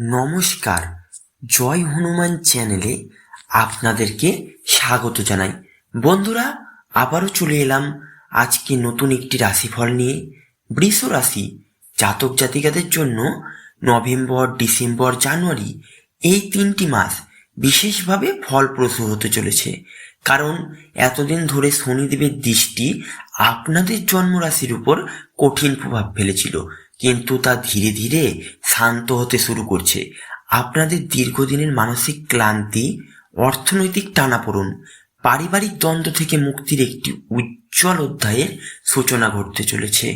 নমস্কার। জয় হনুমান চ্যানেলে আপনাদেরকে স্বাগত জানাই। বন্ধুরা, আবারও চলে এলাম আজকে নতুন একটি রাশিফল নিয়ে। বৃষ রাশি জাতক জাতিকাদের জন্য নভেম্বর, ডিসেম্বর, জানুয়ারি এই তিনটি মাস বিশেষভাবে ফলপ্রসূ হতে চলেছে। কারণ এতদিন ধরে শনিদেবের দৃষ্টি আপনাদের জন্মরাশির উপর কঠিন প্রভাব ফেলেছিল। কিন্তু তা ধীরে ধীরে শান্ত হতে শুরু করছে। আপনাদের দীর্ঘদিনের মানসিক ক্লান্তি, অর্থনৈতিক টানাপোড়েন, পারিবারিক দ্বন্দ্ব থেকে মুক্তির একটি উজ্জ্বল অধ্যায়ের সূচনা ঘটতে চলেছে।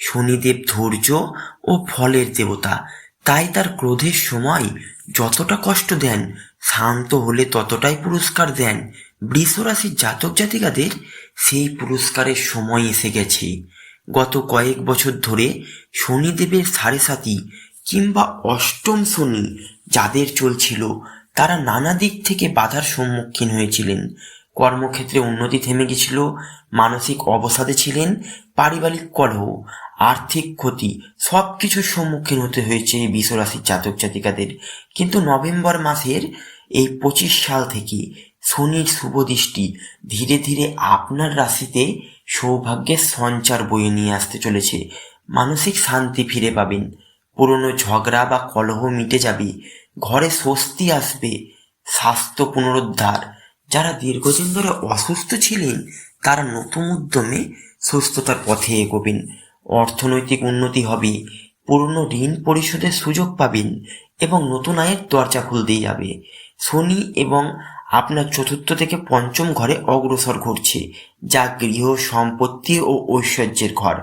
শনিদেব ধৈর্য ও ফলের দেবতা, তাই তার ক্রোধের সময় যতটা কষ্ট দেন, শান্ত হলে ততটাই পুরস্কার দেন। বৃষরাশির জাতক জাতিকাদের সেই পুরস্কারের সময় এসে গেছে। গত কয়েক বছর ধরে শনিদেবের সাড়ে সাতি কিংবা অষ্টম শনি যাদের চলছিল, তারা নানা দিক থেকে বাধার সম্মুখীন হয়েছিলেন। কর্মক্ষেত্রে উন্নতি থেমে গেছিল, মানসিক অবসাদে ছিলেন, পারিবারিক কলহ, আর্থিক ক্ষতি সব কিছুর সম্মুখীন হতে হয়েছে বিশ্বরাশির জাতক জাতিকাদের। কিন্তু নভেম্বর মাসের এই পঁচিশ সাল থেকে শনির শুভ দৃষ্টি ধীরে ধীরে আপনার রাশিতে সৌভাগ্যের সঞ্চার বয়ে নিয়ে আসতে চলেছে। মানসিক শান্তি ফিরে পাবেন। পুরনো ঝগড়া বা কলহ মিটে যাবে, ঘরে স্বস্তি আসবে, স্বাস্থ্য পুনরুদ্ধার। যারা দীর্ঘদিন ধরে অসুস্থ ছিলেন, তারা নতুন উদ্যমে সুস্থতার পথে এগোবেন। অর্থনৈতিক উন্নতি হবে, পুরনো ঋণ পরিশোধের সুযোগ পাবেন এবং নতুন আয়ের দরজা খুলতেই যাবে। শনি এবং আপনার চতুর্থ থেকে পঞ্চম ঘরে অগ্রসর ঘটছে, যা গৃহ, সম্পত্তি ও ঐশ্বর্যের ঘর।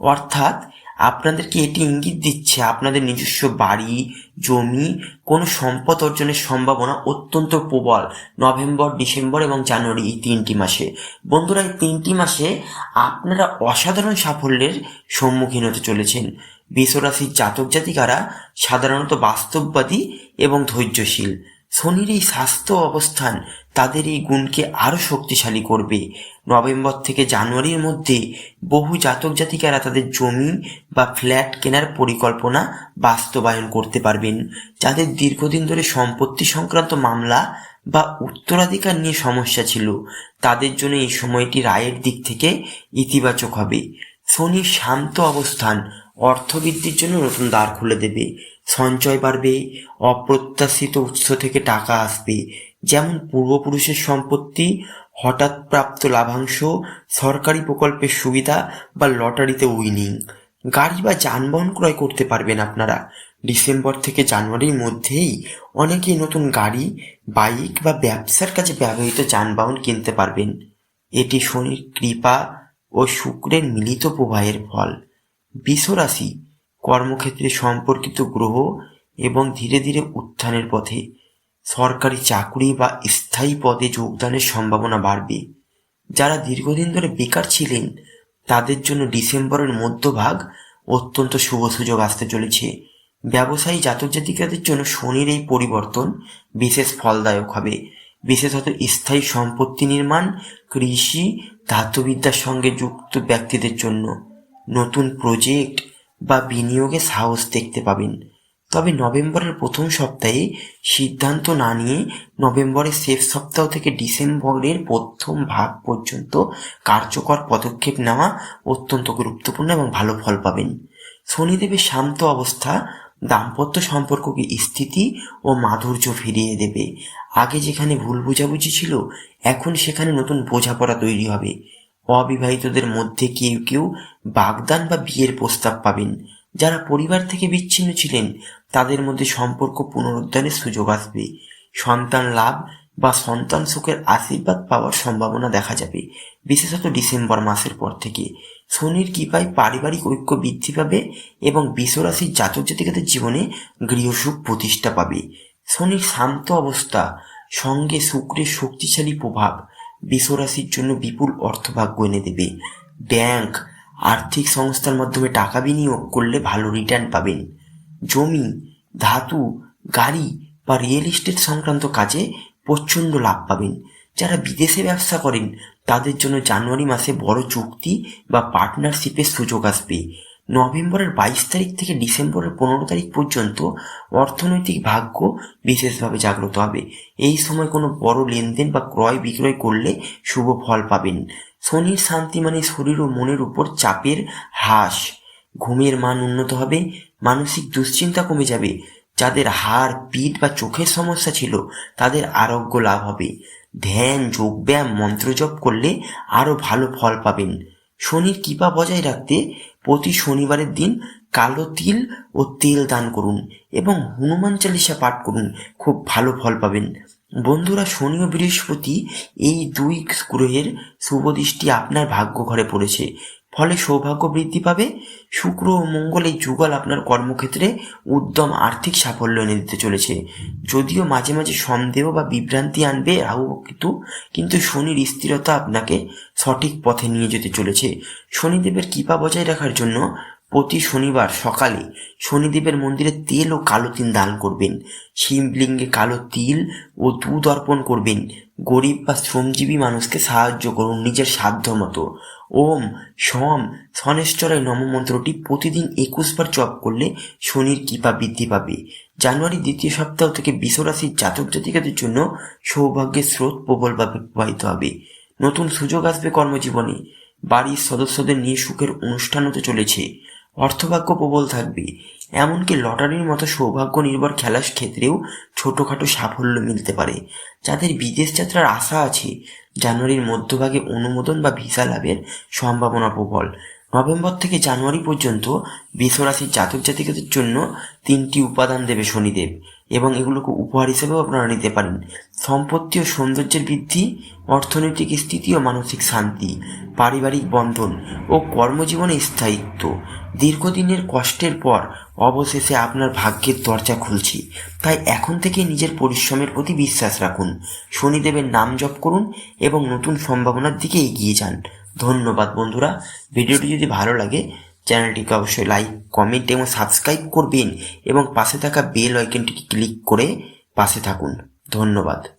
অর্থাৎ আপনাদেরকে এটি ইঙ্গিত দিচ্ছে? আপনাদের নিজস্ব বাড়ি, জমি, কোনো সম্পদ অর্জনের সম্ভাবনা অত্যন্ত প্রবল। নভেম্বর, ডিসেম্বর এবং জানুয়ারি এই তিনটি মাসে। বন্ধুরা, এই তিনটি মাসে আপনারা অসাধারণ সাফল্যের সম্মুখীন হতে চলেছেন। বিশ্বরাশির জাতক জাতিকারা সাধারণত বাস্তববাদী এবং ধৈর্যশীল। শনির এই স্বাস্থ্য অবস্থান তাদের এই গুণকে আরও শক্তিশালী করবে। নভেম্বর থেকে জানুয়ারির মধ্যে বহু জাতক জাতিকারা তাদের জমি বা ফ্ল্যাট কেনার পরিকল্পনা বাস্তবায়ন করতে পারবেন। যাদের দীর্ঘদিন ধরে সম্পত্তি সংক্রান্ত মামলা বা উত্তরাধিকার নিয়ে সমস্যা ছিল, তাদের জন্য এই সময়টি রায়ের দিক থেকে ইতিবাচক হবে। শনির শান্ত অবস্থান অর্থবৃদ্ধির জন্য নতুন দ্বার খুলে দেবে। সঞ্চয় বাড়বে, অপ্রত্যাশিত উৎস থেকে টাকা আসবে। যেমন পূর্বপুরুষের সম্পত্তি, হঠাৎ প্রাপ্ত লাভাংশ, সরকারি প্রকল্পের সুবিধা বা লটারিতে উইনিং। গাড়ি বা যানবাহন ক্রয় করতে পারবেন আপনারা। ডিসেম্বর থেকে জানুয়ারির মধ্যেই অনেকেই নতুন গাড়ি, বাইক বা ব্যবসার কাজে ব্যবহৃত যানবাহন কিনতে পারবেন। এটি শনির কৃপা ও শুক্রের মিলিত প্রবাহের ফল। বিশ্বরাশি কর্মক্ষেত্রে সম্পর্কিত গ্রহ এবং ধীরে ধীরে উত্থানের পথে সরকারি চাকরি বা স্থায়ী পদে যোগদানের সম্ভাবনা বাড়বে। যারা দীর্ঘদিন ধরে বেকার ছিলেন, তাদের জন্য ডিসেম্বরের মধ্যভাগ অত্যন্ত শুভ সুযোগ আসতে চলেছে। ব্যবসায়ী জাতক জাতিকাদের জন্য শনির এই পরিবর্তন বিশেষ ফলদায়ক হবে। বিশেষত স্থায়ী সম্পত্তি নির্মাণ, কৃষি, ধাতুবিদ্যার সঙ্গে যুক্ত ব্যক্তিদের জন্য নতুন প্রজেক্ট বা বিনিয়োগে সাহস দেখতে পাবেন। তবে নভেম্বরের প্রথম সপ্তাহে সিদ্ধান্ত না নিয়ে নভেম্বরের শেষ সপ্তাহ থেকে ডিসেম্বরের প্রথম ভাগ পর্যন্ত কার্যকর পদক্ষেপ নেওয়া অত্যন্ত গুরুত্বপূর্ণ এবং ভালো ফল পাবেন। শনিদেবের শান্ত অবস্থা, দাম্পত্য সম্পর্ককে স্থিতি ও মাধুর্য ফিরিয়ে দেবে। আগে যেখানে ভুল বোঝাবুঝি ছিল, এখন সেখানে নতুন বোঝাপড়া তৈরি হবে। অবিবাহিতদের মধ্যে কেউ কেউ বাগদান বা বিয়ের প্রস্তাব পাবেন। যারা পরিবার থেকে বিচ্ছিন্ন ছিলেন, তাদের মধ্যে সম্পর্ক পুনরুদ্ধারের সুযোগ আসবে। সন্তান লাভ বা সন্তান সুখের আশীর্বাদ পাওয়ার সম্ভাবনা দেখা যাবে, বিশেষত ডিসেম্বর মাসের পর থেকে। শনির কৃপায় পারিবারিক ঐক্য বৃদ্ধি পাবে এবং বিশ্বরাশির জাতক জাতিকাদের জীবনে গৃহসুখ প্রতিষ্ঠা পাবে। শনির শান্ত অবস্থা, সঙ্গে শুক্রের শক্তিশালী প্রভাব বিশ্বরাশির জন্য বিপুল অর্থভাগ্য এনে দেবে। ব্যাংক, আর্থিক সংস্থার মাধ্যমে টাকা বিনিয়োগ করলে ভালো রিটার্ন পাবেন। জমি, ধাতু, গাড়ি বা রিয়েল এস্টেট সংক্রান্ত কাজে প্রচণ্ড লাভ পাবেন। যারা বিদেশে ব্যবসা করেন, তাদের জন্য জানুয়ারি মাসে বড় চুক্তি বা পার্টনারশিপের সুযোগ আসবে। নভেম্বরের বাইশ তারিখ থেকে ডিসেম্বরের পনেরো তারিখ পর্যন্ত অর্থনৈতিক ভাগ্য বিশেষভাবে জাগ্রত হবে। এই সময় কোনো বড় লেনদেন বা ক্রয় বিক্রয় করলে শুভ ফল পাবেন। শনির শান্তি মানে শরীর ও মনের উপর চাপের হ্রাস। ঘুমের মান উন্নত হবে, মানসিক দুশ্চিন্তা কমে যাবে। যাদের হাড়, পিঠ বা চোখের সমস্যা ছিল, তাদের আরোগ্য লাভ হবে। ধ্যান, যোগব্যায়াম, মন্ত্রজপ করলে আরও ভালো ফল পাবেন। শনির কৃপা বজায় রাখতে প্রতি শনিবারের দিন কালো তিল ও তেল দান করুন এবং হনুমান চালিসা পাঠ করুন। খুব ভালো ফল পাবেন। বন্ধুরা, শনি ও বৃহস্পতি এই দুই গ্রহের শুভ দৃষ্টি আপনার ভাগ্য ঘরে পড়েছে। ফলে সৌভাগ্য বৃদ্ধি পাবে। শুক্র ও মঙ্গল এই যুগল আপনার কর্মক্ষেত্রে উদ্যম আর্থিক সাফল্য এনে দিতে চলেছে। যদিও মাঝে মাঝে সন্দেহ বা বিভ্রান্তি আনবে রাহু কিন্তু কিন্তু শনির স্থিরতা আপনাকে সঠিক পথে নিয়ে যেতে চলেছে। শনিদেবের কৃপা বজায় রাখার জন্য প্রতি শনিবার সকালে শনিদেবের মন্দিরে তেল ও কালো তিল দান করবেন। শিবলিঙ্গে কালো তিল ও দুধ অর্পণ করবেন। গরিব বা শ্রমজীবী মানুষকে সাহায্য করুন নিজের সাধ্য মতো ওম সম সনেশ্বরায় নম মন্ত্রটি প্রতিদিন একুশবার জপ করলে শনির কৃপা বৃদ্ধি পাবে। জানুয়ারি দ্বিতীয় সপ্তাহ থেকে বিশ্বরাশির জাতক জাতিকাদের জন্য সৌভাগ্যের স্রোত প্রবলভাবে প্রবাহিত হবে। নতুন সুযোগ আসবে কর্মজীবনে। বাড়ির সদস্যদের নিয়ে সুখের অনুষ্ঠান হতে চলেছে। অর্থভাগ্য প্রবল থাকবে। এমনকি লটারির মতো সৌভাগ্য নির্ভর খেলার ক্ষেত্রেও ছোটোখাটো সাফল্য মিলতে পারে। যাদের বিদেশ যাত্রার আশা আছে, জানুয়ারির মধ্যভাগে অনুমোদন বা ভিসা লাভের সম্ভাবনা প্রবল। নভেম্বর থেকে জানুয়ারি পর্যন্ত বিশ্বরাশির জাতক জাতিকাদের জন্য তিনটি উপাদান দেবে শনিদেব এবং এগুলোকে উপহার হিসেবেও আপনারা নিতে পারেন। সম্পত্তি ও সৌন্দর্যের বৃদ্ধি, অর্থনৈতিক স্থিতি ও মানসিক শান্তি, পারিবারিক বন্ধন ও কর্মজীবনে স্থায়িত্ব। দীর্ঘদিনের কষ্টের পর অবশেষে আপনার ভাগ্যের দরজা খুলছি। তাই এখন থেকে নিজের পরিশ্রমের প্রতি বিশ্বাস রাখুন। শনিদেবের নাম জপ করুন এবং নতুন সম্ভাবনার দিকে এগিয়ে যান। ধন্যবাদ বন্ধুরা। ভিডিওটি যদি ভালো লাগে, চ্যানেলটিকে অবশ্যই লাইক, কমেন্ট এবং সাবস্ক্রাইব করবেন এবং পাশে থাকা বেল আইকনটিকে ক্লিক করে পাশে থাকুন। ধন্যবাদ।